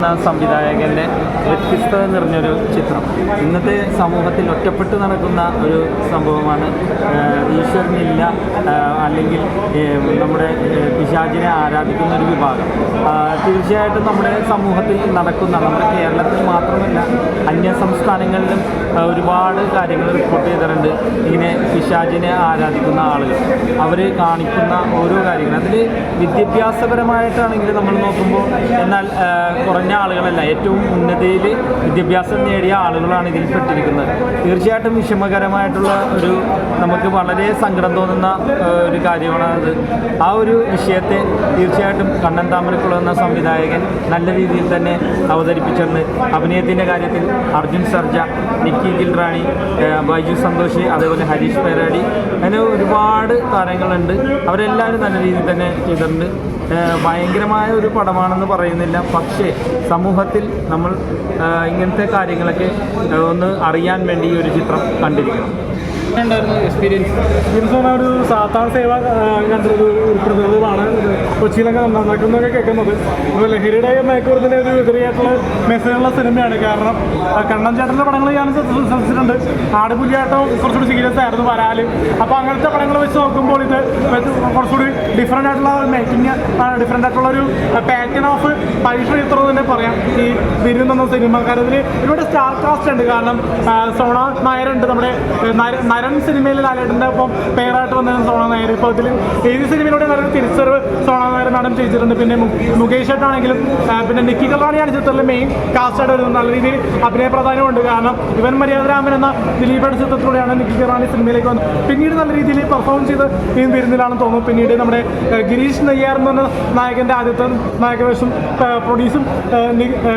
എന്ന സംവിധായകന്റെ വ്യത്യസ്തത നിറഞ്ഞൊരു ചിത്രം. ഇന്നത്തെ സമൂഹത്തിൽ ഒറ്റപ്പെട്ട് നടക്കുന്ന ഒരു സംഭവമാണ് ഈശ്വരനില്ല അല്ലെങ്കിൽ നമ്മുടെ പിശാചിനെ ആരാധിക്കുന്ന ഒരു വിഭാഗം. തീർച്ചയായിട്ടും നമ്മുടെ സമൂഹത്തിൽ നടക്കുന്ന നമ്മുടെ കേരളത്തിൽ മാത്രമല്ല അന്യ സംസ്ഥാനങ്ങളിലും ഒരുപാട് കാര്യങ്ങൾ റിപ്പോർട്ട് ചെയ്തിട്ടുണ്ട്. ഇങ്ങനെ പിശാജിനെ ആരാധിക്കുന്ന ആളുകൾ. അവർ കാണിക്കുന്ന ഓരോ കാര്യങ്ങൾ. അതിൽ വിദ്യാഭ്യാസപരമായിട്ടാണെങ്കിൽ നമ്മൾ നോക്കുമ്പോൾ എന്നാൽ കുറഞ്ഞ ആളുകളല്ല. ഏറ്റവും ഉന്നതിയിൽ വിദ്യാഭ്യാസം നേടിയ ആളുകളാണ് ഇതിൽ പെട്ടിരിക്കുന്നത്. തീർച്ചയായിട്ടും വിഷമകരമായിട്ടുള്ള ഒരു നമുക്ക് വളരെ സങ്കടം തോന്നുന്ന ഒരു കാര്യമാണ് അത് ആ ഒരു വിഷയത്തെ തീർച്ചയായിട്ടും കണ്ണൻ താമരക്കുളം എന്ന സംവിധായകൻ നല്ല രീതിയിൽ തന്നെ അവതരിപ്പിച്ചെന്ന് അഭിനയത്തിന്റെ കാര്യത്തിൽ അർജുൻ സർജ നിക്കി ഗിൽറാണി റാണി ബൈജു സന്തോഷ് അതേപോലെ ഹരീഷ് പേരാടി. അങ്ങനെ ഒരുപാട് താരങ്ങളുണ്ട്. അവരെല്ലാവരും നല്ല രീതിയിൽ തന്നെ ചെയ്തിട്ടുണ്ട്. ഭയങ്കരമായ ഒരു പടമാണെന്ന് പറയുന്നില്ല. പക്ഷേ സമൂഹത്തിൽ നമ്മൾ ഇങ്ങനത്തെ കാര്യങ്ങളൊക്കെ ഒന്ന് അറിയാൻ വേണ്ടി ഈ ഒരു ചിത്രം കണ്ടിരിക്കണം. എക്സ്പീരിയൻസ് എക്സ്പീരിയൻസ് ഒരു സാധാരണ സേവ കണ്ടൊരു പ്രതിനിധികളാണ് കൊച്ചിയിലൊക്കെ നന്നാക്കുന്നൊക്കെ കേൾക്കുന്നത്. അതുപോലെ ലഹരിയുടെ മയക്കുമരുന്നിന്റെ ഒരു എതിരെയായിട്ടുള്ള മെസ്സേജുള്ള സിനിമയാണ്. കാരണം കണ്ണൻ ചേട്ടന്റെ പടങ്ങൾ ഞാൻ ശ്രദ്ധ- ശ്രദ്ധിച്ചിട്ടുണ്ട്. ആടുപുലിയാട്ടം കുറച്ചുകൂടി സീരിയസ് ആയിരുന്നു വരാൽ. അപ്പോൾ അങ്ങനത്തെ പടങ്ങൾ വെച്ച് നോക്കുമ്പോൾ ഇത് കുറച്ചുകൂടി ഡിഫറെന്റ് ആയിട്ടുള്ള മേക്കിംഗ് ഡിഫറെന്റ് ആയിട്ടുള്ള ഒരു പാറ്റേൺ ഓഫ് പരീക്ഷ ചിത്രം തന്നെ പറയാം. ഈ വിരുന്നെന്ന സിനിമ കാരണം ഇതിൽ ഇവിടെ സ്റ്റാർ കാസ്റ്റ് ഉണ്ട്. കാരണം സോണ നായരുണ്ട് നമ്മുടെ നരൻ സിനിമയിൽ ലാലേട്ടന്റെ ഒപ്പം പേരായിട്ട് വന്നിരുന്ന സോണ നായർ. ഇപ്പോൾ ഇതിൽ ഏത് സിനിമയിലൂടെ നല്ലൊരു തിരിച്ചറിവ് സോണ നായർ നടൻ ചെയ്തിട്ടുണ്ട്. പിന്നെ മുകേഷ് ഏട്ടാണെങ്കിലും പിന്നെ നിക്കി കലാണിയാണ് ചിത്രത്തിലെ മെയിൻ കാസ്റ്റായിട്ട് വരുന്നത്. നല്ല രീതിയിൽ അഭിനയ പ്രാധാന്യമുണ്ട്. കാരണം ഇവൻ മര്യാദരാമൻ എന്ന ദിലീപയുടെ ചിത്രത്തിലൂടെയാണ് നിക്കി കലാണി സിനിമയിലേക്ക് വന്നത്. പിന്നീട് നല്ല രീതിയിൽ പെർഫോം ചെയ്ത് ഈ വരുന്നില്ലാണെന്ന് തോന്നുന്നു. പിന്നീട് നമ്മുടെ ഗിരീഷ് നെയ്യാർ എന്ന് പറഞ്ഞ നായകന്റെ ആദ്യത്തെ നായകവേഷം പ്രൊഡ്യൂസും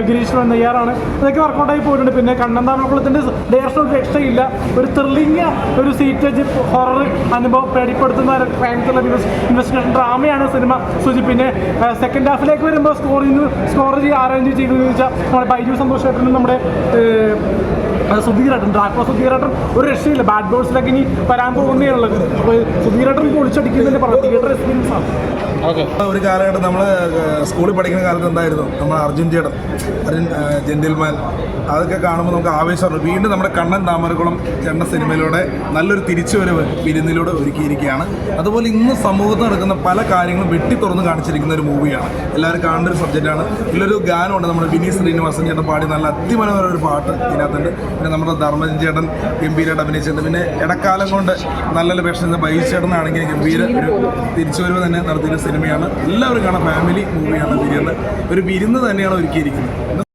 ഗിരീഷ് നെയ്യാറാണ്. ഇതൊക്കെ വർക്കൗട്ടായി പോയിട്ടുണ്ട്. പിന്നെ കണ്ണൻ താമരക്കുളത്തിന്റെ ഡയറക്ഷൻ ഒരു രക്ഷയില്ല ഒരു ത്രില്ലിങ് ഒരു സീറ്റേജ് ഹൊറർ അനുഭവം പേടിപ്പെടുത്തുന്ന ഇൻവെസ്റ്റിഗേഷൻ ഡ്രാമയാണ് സിനിമ. സൂചി. പിന്നെ സെക്കൻഡ് ഹാഫിലേക്ക് വരുമ്പോൾ സ്കോറിന് സ്കോർ ചെയ്ത് അറേഞ്ച് ചെയ്തു ചോദിച്ചാൽ നമ്മുടെ ബൈജു സന്തോഷ് ഏട്ടനും നമ്മുടെ സുധീരേട്ടൻ ഡ്രാക്കോ സുധീരേട്ടൻ ഒരു രക്ഷയില്ല. ബാഡ് ബോൾസിലേക്ക് ഇനി വരാൻ പോകുന്നതാണുള്ളത് അപ്പോൾ സുധീരേട്ടൻ പൊളിച്ചടിക്കുന്നതിന്റെ പറഞ്ഞു തിയേറ്റർ എക്സ്പീരിയൻസ് ആണ്. ഒരു കാലഘട്ടം നമ്മൾ സ്കൂളിൽ പഠിക്കുന്ന കാലത്ത് എന്തായിരുന്നു? നമ്മൾ അർജുൻ ചേട്ടൻ അർജുൻ ജെന്റിൽമാൻ അതൊക്കെ കാണുമ്പോൾ നമുക്ക് ആവേശമാണ് വീണ്ടും നമ്മുടെ കണ്ണൻ താമരക്കുളം ചേട്ടൻ സിനിമയിലൂടെ നല്ലൊരു തിരിച്ചുവരവ് വിരുന്നിലൂടെ ഒരുക്കിയിരിക്കുകയാണ്. അതുപോലെ ഇന്ന് സമൂഹത്തിൽ നടക്കുന്ന പല കാര്യങ്ങളും വെട്ടി തുറന്ന് കാണിച്ചിരിക്കുന്ന ഒരു മൂവിയാണ് എല്ലാവരും കാണേണ്ട ഒരു സബ്ജക്റ്റാണ് ഇതിലൊരു ഗാനമുണ്ട്. നമ്മുടെ വിനീത് ശ്രീനിവാസൻ ചേട്ടൻ പാടി നല്ല അതിമനോഹര ഒരു പാട്ട് ഇതിനകത്തുണ്ട്. പിന്നെ നമ്മുടെ ധർമ്മജൻ ചേട്ടൻ ഗംഭീരമായിട്ട് അഭിനയിച്ചിട്ടുണ്ട്. പിന്നെ ഇടക്കാലം കൊണ്ട് നല്ലൊരു വേഷം ബൈസ് ചേട്ടനാണെങ്കിൽ ഗംഭീര ഒരു തിരിച്ചുവരവ് തന്നെ നടത്തിയൊരു സിനിമയാണ്. എല്ലാവരും കാണാൻ ഫാമിലി മൂവിയാണ് വിരുന്ന് ഒരു വിരുന്ന് തന്നെയാണ് ഒരുക്കിയിരിക്കുന്നത്.